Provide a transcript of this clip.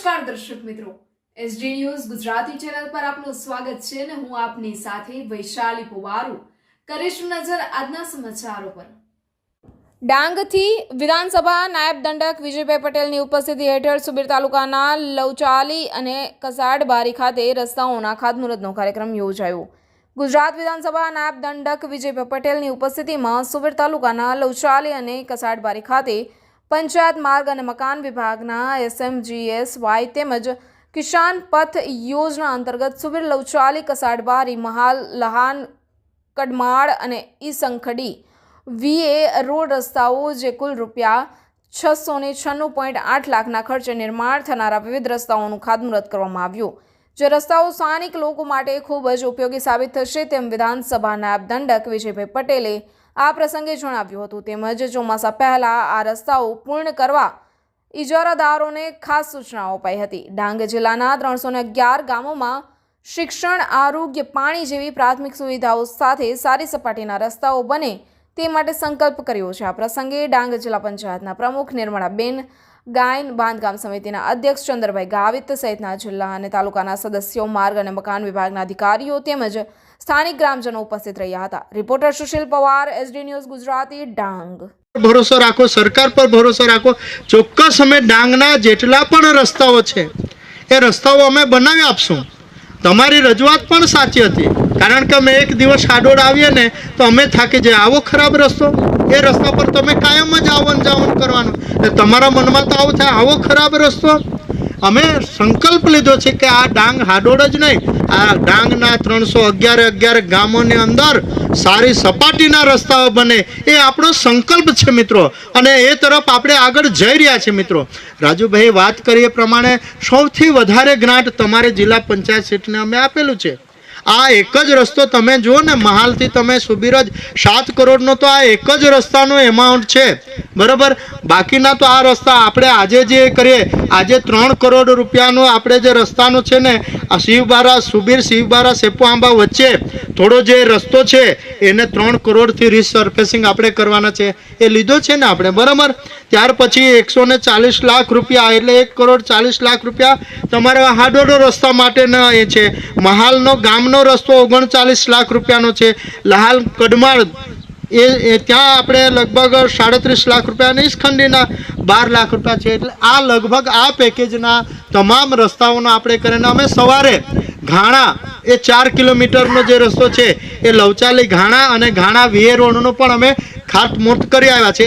નમસ્કાર દર્શક મિત્રો. એસડી ન્યૂઝ ગુજરાતી ચેનલ પર આપનું સ્વાગત છે અને હું આપની સાથે વૈશાલી પુવારુ. કરીશું નજર આજના સમાચારો પર. ડાંગથી વિધાનસભા નાયબ દંડક વિજયભાઈ પટેલની ઉપસ્થિતિ હેઠળ સુબીર તાલુકાના લવચાલી અને કસાડબારી ખાતે રસ્તાઓના ખાતમુહૂર્તનો કાર્યક્રમ યોજાયો. ગુજરાત વિધાનસભા નાયબ દંડક વિજયભાઈ પટેલની ઉપસ્થિતિમાં સુબીર તાલુકાના લવચાલી અને કસાડબારી ખાતે પંચાયત માર્ગ અને મકાન વિભાગના એસએમજીએસવાય તેમજ કિસાન પથ યોજના અંતર્ગત સુબીર લવચાલી કસાડબારી, મહાલ, લહાન, કડમાળ અને ઈસંખડી વીએ રોડ રસ્તાઓ જે કુલ રૂપિયા છસો ને છન્નું પોઈન્ટ આઠ લાખના ખર્ચે નિર્માણ થનારા વિવિધ રસ્તાઓનું ખાતમુહૂર્ત કરવામાં આવ્યું. જે રસ્તાઓ સ્થાનિક લોકો માટે ખૂબ જ ઉપયોગી સાબિત થશે તેમ વિધાનસભા નાયબ દંડક વિજયભાઈ પટેલે આ પ્રસંગે જણાવ્યું હતું. તેમજ ચોમાસા પહેલાં આ રસ્તાઓ પૂર્ણ કરવા ઇજારાદારોને ખાસ સૂચનાઓ અપાઈ હતી. ડાંગ જિલ્લાના ત્રણસો અગિયાર ગામોમાં શિક્ષણ, આરોગ્ય, પાણી જેવી પ્રાથમિક સુવિધાઓ સાથે સારી સપાટીના રસ્તાઓ બને તે માટે સંકલ્પ કર્યો છે. આ પ્રસંગે ડાંગ જિલ્લા પંચાયતના પ્રમુખ નિર્મળાબેન ગાયન બાંધકામ સમિતિના અધ્યક્ષ ચંદ્રભાઈ ગાવિત સહિતના જિલ્લા અને તાલુકાના સદસ્યો, માર્ગ અને મકાન વિભાગના અધિકારીઓ તેમજ સ્થાનિક ગ્રામજનો ઉપસ્થિત રહ્યા હતા. Reporter Sushil Pawar SD news Gujarati, Dang. ભરોસો રાખો, સરકાર પર ભરોસો રાખો. ચોક્કસ અમે ડાંગના જેટલા પણ રસ્તાઓ છે, એ રસ્તાઓ અમે બનાવી આપશું. તમારી રજૂઆત પણ સાચી હતી. કારણ કે અમે એક દિવસ આડોડ આવીએ ને તો અમે થાકી જઈએ. આવો ખરાબ રસ્તો. એ રસ્તા પર તમે કાયમ જ આવન જાવન કરવાનું. એટલે તમારા મનમાં તો આવું થાય, આવો ખરાબ રસ્તો. અમે સંકલ્પ લીધો છે કે આ ડાંગ હાડોડ જ નહીં, આ ડાંગના ત્રણસો અગિયાર અગિયાર ગામોની અંદર સારી સપાટીના રસ્તાઓ બને. એ આપણો સંકલ્પ છે મિત્રો. અને એ તરફ આપણે આગળ જઈ રહ્યા છીએ મિત્રો. રાજુભાઈ, વાત કરીએ પ્રમાણે સૌથી વધારે ગ્રાન્ટ તમારે જિલ્લા પંચાયત સીટને અમે આપેલું છે. આ એક જ રસ્તો તમે જુઓ ને, મહાલથી તમે સુબીરજ સાત કરોડનો તો આ એક જ રસ્તાનો એમાઉન્ટ છે. બરાબર? બાકીના તો આ રસ્તા આપણે આજે જે કરીએ, આજે ત્રણ કરોડ રૂપિયાનો આપણે જે રસ્તાનો છે ને, આ શિવબારા સુબીર શિવબારા સેપુ આંબા વચ્ચે થોડો જે રસ્તો છે, એને ત્રણ કરોડથી રિસર્ફેસિંગ આપણે કરવાના છે. એ લીધો છે ને આપણે, બરાબર? ત્યાર પછી એકસો ને ચાલીસ લાખ રૂપિયા, એટલે એક કરોડ ચાલીસ લાખ રૂપિયા તમારે હાડોડો રસ્તા માટેના એ છે. મહાલનો ગામનો રસ્તો ઓગણચાલીસ લાખ રૂપિયાનો છે. લહાલ કડમાળ એ એ ત્યાં આપણે લગભગ સાડત્રીસ લાખ રૂપિયા અને ઈસખંડીના બાર લાખ રૂપિયા છે. એટલે આ લગભગ આ પેકેજના તમામ રસ્તાઓનો આપણે કરીને અમે સવારે ઘાણા, એ ચાર કિલોમીટરનો જે રસ્તો છે, એ લવચાલી ઘાણા અને ઘાણા વિયે રોડનો પણ અમે ખાતમુહૂર્ત કરી આવ્યા છે.